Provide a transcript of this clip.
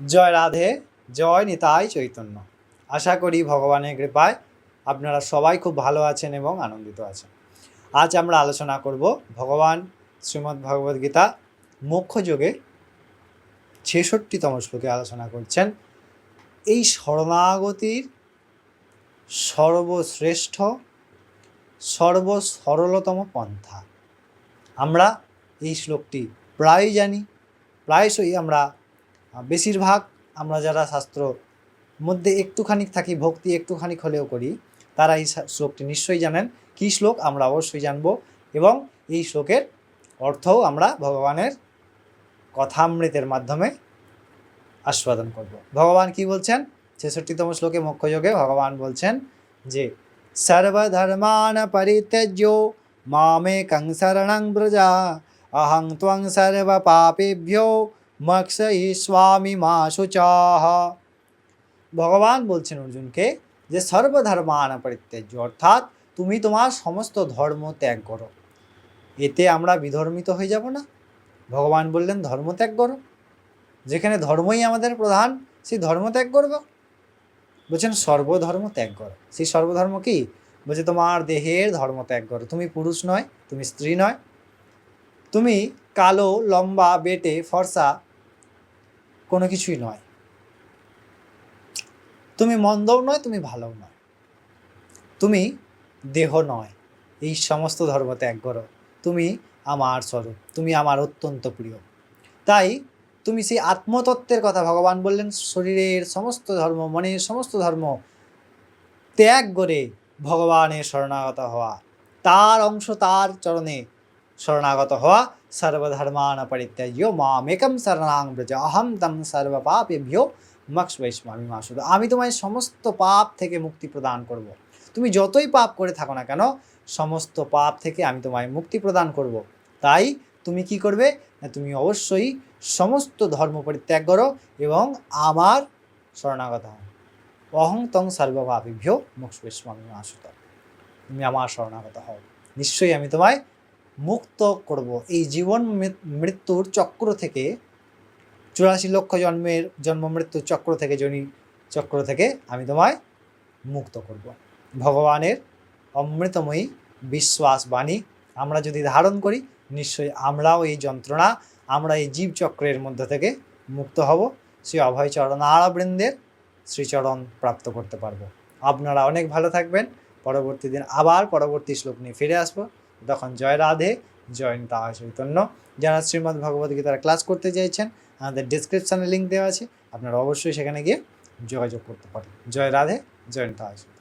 জয় রাধে, জয় নিতাই চৈতন্য। আশা করি ভগবানের কৃপায় আপনারা সবাই খুব ভালো আছেন এবং আনন্দিত আছেন। আজ আমরা আলোচনা করব ভগবান শ্রীমদ্ ভগবদ গীতা মোক্ষ যোগে ছেষট্টিতম শ্লোকে আলোচনা করছেন। এই শরণাগতির সর্বশ্রেষ্ঠ, সর্বসরলতম পন্থা। আমরা এই শ্লোকটি প্রায় জানি, প্রায়শই আমরা বেশিরভাগ আমরা যারা শাস্ত্র মধ্যে একটুখানি থাকি, ভক্তি একটুখানি হলেও করি তারা এই শ্লোকটি নিশ্চয়ই জানেন। কী শ্লোক? আমরা অবশ্যই জানব এবং এই শ্লোকের অর্থও আমরা ভগবানের কথামৃতের মাধ্যমে আস্বাদন করব। ভগবান কি বলছেন? ছেষট্টিতম শ্লোকে মুখ্যযোগে ভগবান বলছেন যে, সর্বধর্মান পরিত্যজ্য মামে কং ব্রজা, অহং ত্বং সর্ব পাপেভ্যো স্বামী মা শুচাহ ভগবান বলছেন অর্জুনকে যে সর্বধর্মান পরিত্যাজ্য, অর্থাৎ তুমি তোমার সমস্ত ধর্ম ত্যাগ করো। এতে আমরা বিধর্মিত হয়ে যাব না। ভগবান বললেন, ধর্ম ত্যাগ করো। যেখানে ধর্মই আমাদের প্রধান, সেই ধর্ম ত্যাগ করব। বলছেন, সর্বধর্ম ত্যাগ করো। সেই সর্বধর্ম কি? বলছে, তোমার দেহের ধর্ম ত্যাগ করো। তুমি পুরুষ নয়, তুমি স্ত্রী নয়। তুমি কালো, লম্বা, বেটে, ফর্সা কোনো কিছুই নয়। তুমি মন্দও নয়, তুমি ভালোও নয়। তুমি দেহ নয়। এই সমস্ত ধর্ম ত্যাগ করো তুমি আমার স্বরূপ, তুমি আমার অত্যন্ত প্রিয়। তাই তুমি সেই আত্মতত্ত্বের কথা ভগবান বললেন, শরীরের সমস্ত ধর্ম, মনের সমস্ত ধর্ম ত্যাগ করে ভগবানের শরণাগত হওয়া। তার অংশ তার চরণে শরণাগত হওয়া সর্বধর্মান পরিত্যাজ্য মামেকম শরণাং ব্রজ অহম তম সর্বপাপেভ্যো মক্ষ বৈষ্ণবী মাসুদ আমি তোমায় সমস্ত পাপ থেকে মুক্তি প্রদান করব। তুমি যতই পাপ করে থাকো না কেন, সমস্ত পাপ থেকে আমি তোমায় মুক্তি প্রদান করব। তাই তুমি কি করবে? তুমি অবশ্যই সমস্ত ধর্ম পরিত্যাগ করো এবং আমার শরণাগত হও। অহং তং সর্বপাপিভ্য মোক্ষ বৈষ্ণবী মাসুদ তুমি আমার শরণাগত হও। নিশ্চয়ই আমি তোমায় মুক্ত করব। এই জীবন মৃত্যুর চক্র থেকে চুরাশি লক্ষ জন্মের জন্ম মৃত্যুর চক্র থেকে জনি চক্র থেকে আমি তোমায় মুক্ত করব। ভগবানের অমৃতময়ী বিশ্বাস বাণী আমরা যদি ধারণ করি, নিশ্চয়ই আমরাও এই যন্ত্রণা, আমরা এই জীব চক্রের মধ্য থেকে মুক্ত হব। শ্রী অভয় চরণারবৃন্দের শ্রীচরণ প্রাপ্ত করতে পারব। আপনারা অনেক ভালো থাকবেন। পরবর্তী দিন আবার পরবর্তী শ্লোক নিয়ে ফিরে আসব। তখন জয় রাধে, জয় নিতা চৈতন্য। যারা শ্রীমদ্ ভগবত গীতার ক্লাস করতে চাইছেন, আমাদের ডিসক্রিপশানে লিঙ্ক দেওয়া আছে, আপনারা অবশ্যই সেখানে গিয়ে যোগাযোগ করতে পারেন। জয় রাধে, জয় চৈতন্য।